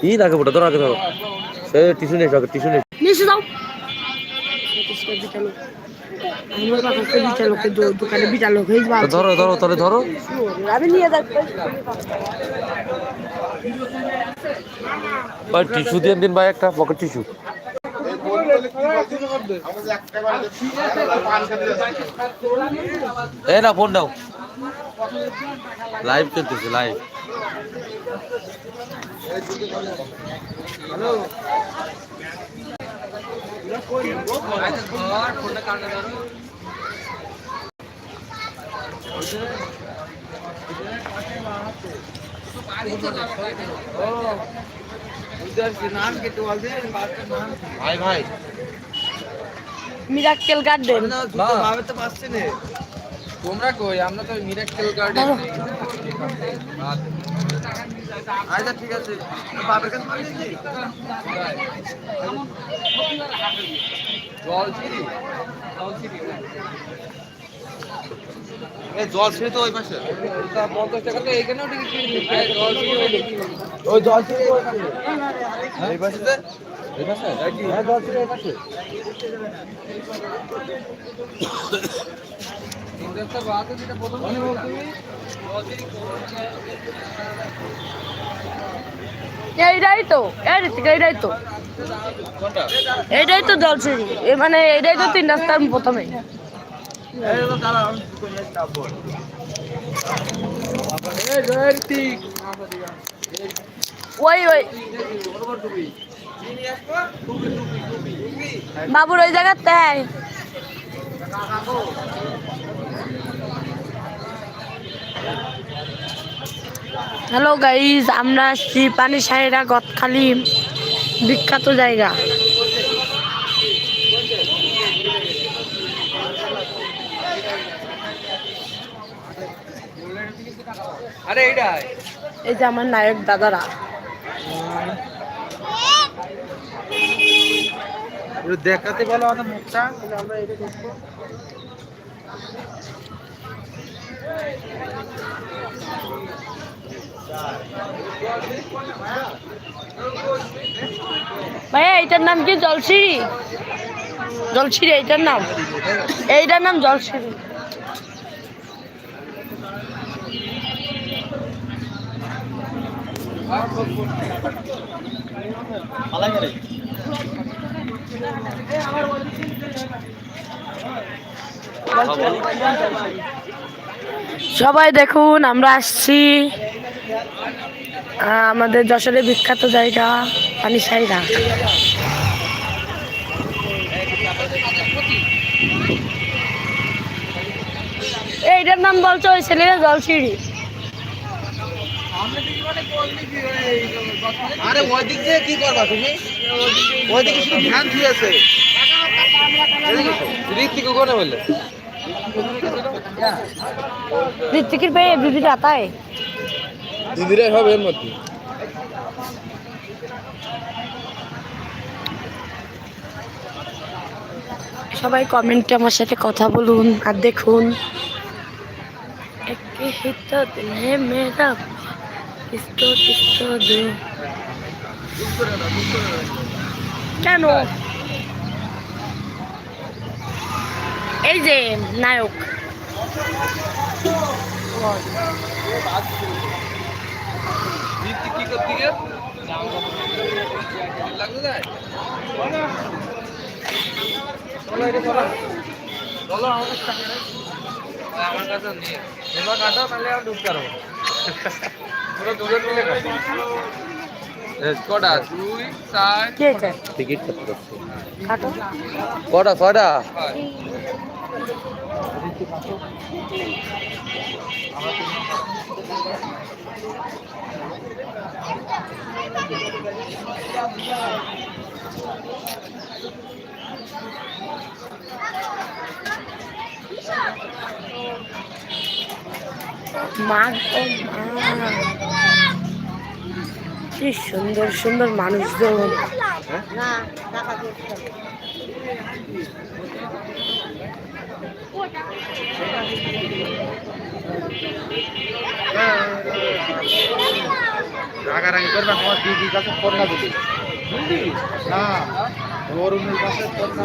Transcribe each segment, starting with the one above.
তিন আগে ফোটা ধরো আগে ধরো। সে এসো আগে টিস্যু নিয়ে এসো। নিচে যাও। ধরো ধরো তাহলে ধরো। আমি নিয়ে ভাই টিস্যু দিয়ে দিন ভাই একটা পকেট টিস্যু। এ না ফোন দাও। লাইভ চলতেছে লাইভ ভাই ভাই। মিরাক্কেল গার্ডেন তোমরা কই? আমরা তো মিরাক্কেল গার্ডেন আচ্ছা ঠিক আছে। বাবার কাছে পাঠিয়ে জল ছিড়ি? জল ছিড়ি। এই জল ছেড়ে তো ওই পাশে। পঞ্চাশ টাকা তো এখানেও টিকিট কিনে জল ছিড়ি ওই জল ছেড়ে এই পাশে এই পাশে? হ্যাঁ জল ছেড়ে এই পাশে। প্রথম এইটাই তো এইটাই তো। এইটাই তো জলসিরি মানে এইটাই তো তিন রাস্তার প্রথমে। ওই ওই। বাবুর ওই জায়গা তাই হ্যালো গাইজ আমরা আসছি পানি সাহেরা গদখালি বিখ্যাত জায়গা। আরে এই যে আমার নায়ক দাদারা। দেখাতে বলো আমাদের মুখটা। আমরা এটা দেখব ভাইয়া, এইটার নাম কি? জলসিরি জলসিরি এইটার নাম? এইটার নাম জলসিরি সবাই দেখুন, আমরা আসছি আমাদের যশোরের বিখ্যাত জায়গা পানি সাইরা এইটার নাম বলছো ওই ছেলে জলসিঁড়ি? ঋত্বিকের পায়ে বিবি রাতায় দিদিরাই হবে এর মধ্যে। সবাই কমেন্টে আমার সাথে কথা বলুন আর দেখুন। কেন? এই যে নায়ক। ঋতিক কি করতে গিয়ে? লাগবে যায় চলো আমাদের সাথে আমার কাছে নিয়ে এবার তাহলে আর ঢুকতে পারব পুরো দুজন কটা? দুই চার। টিকিট কাটো। ছয়টা? ও মা কি সুন্দর সুন্দর মানুষজন। রাগারাগি করবে আমার দিদির কাছে ফোন না কাছে ফোন না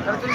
তাহলে তুমি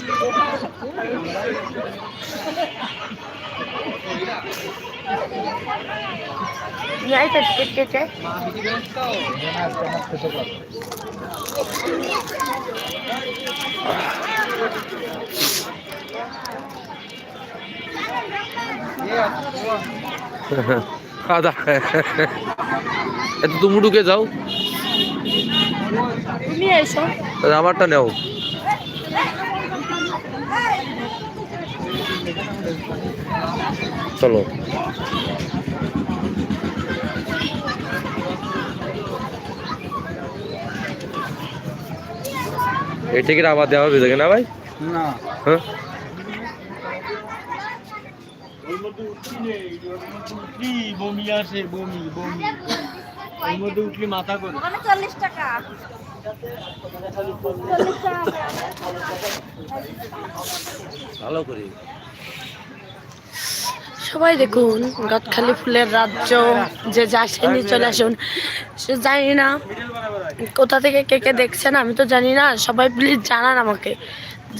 নাই তো টিকিট কেটে আদা এত তুমি ঢুকে যাও তুমি এসো আমারটা নেও চলো। এই টিকিট আবার দেওয়া হবে দেখে না ভাই? না। হ্যাঁ? বমি আসে বমি বমি। এর মধ্যে উঠলি মাথা করে চল্লিশ টাকা। ভালো করে। সবাই দেখুন গদখালি ফুলের রাজ্য, যে যা যাসেনি চলে আসুন, সে জানি না কোথা থেকে কে কে দেখছেন, আমি তো জানি না, সবাই প্লিজ জানান আমাকে।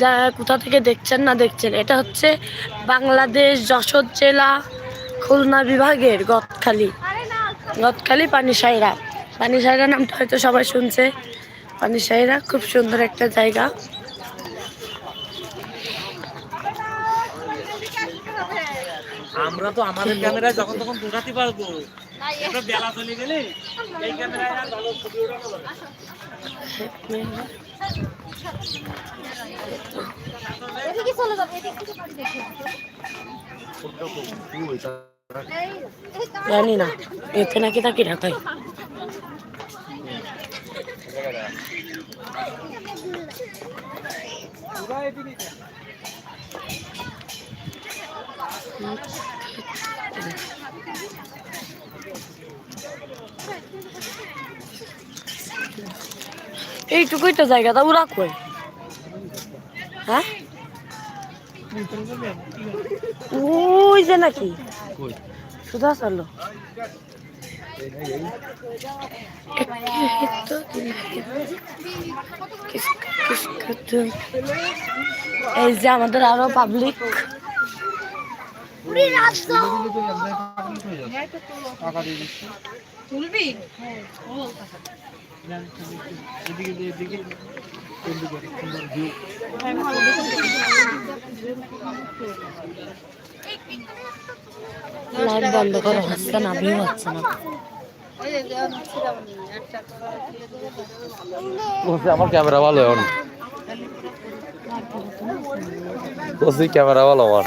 যা কোথা থেকে দেখছেন না দেখছেন, এটা হচ্ছে বাংলাদেশ যশোর জেলা খুলনা বিভাগের গদখালি গদখালি পানিসাইরা পানিসাইরা নামটা হয়তো সবাই শুনছে। পানিসাইরা খুব সুন্দর একটা জায়গা। আমরা তো আমাদের ক্যামেরায় যখন তখন ঢোকাতে পারব। বেলা চলে গেলে এই ক্যামেরায় আর ভালো ছবি ওঠানো যাবে না। যাবে এদিক থেকে বাড়ি দেখে। এই এই কার- জানি না এতে নাকি তাকে ঢাকাই এইটুকুই তো জায়গা তা ওরা কই? হ্যাঁ? ওই যে নাকি? সুধা চলো। এই যে আমাদের আরও পাবলিক টাকা লাইট বন্ধ করো হচ্ছে না ভিউ হচ্ছে না আমার ক্যামেরা ভালো এখন ক্যামেরা ভালো আমার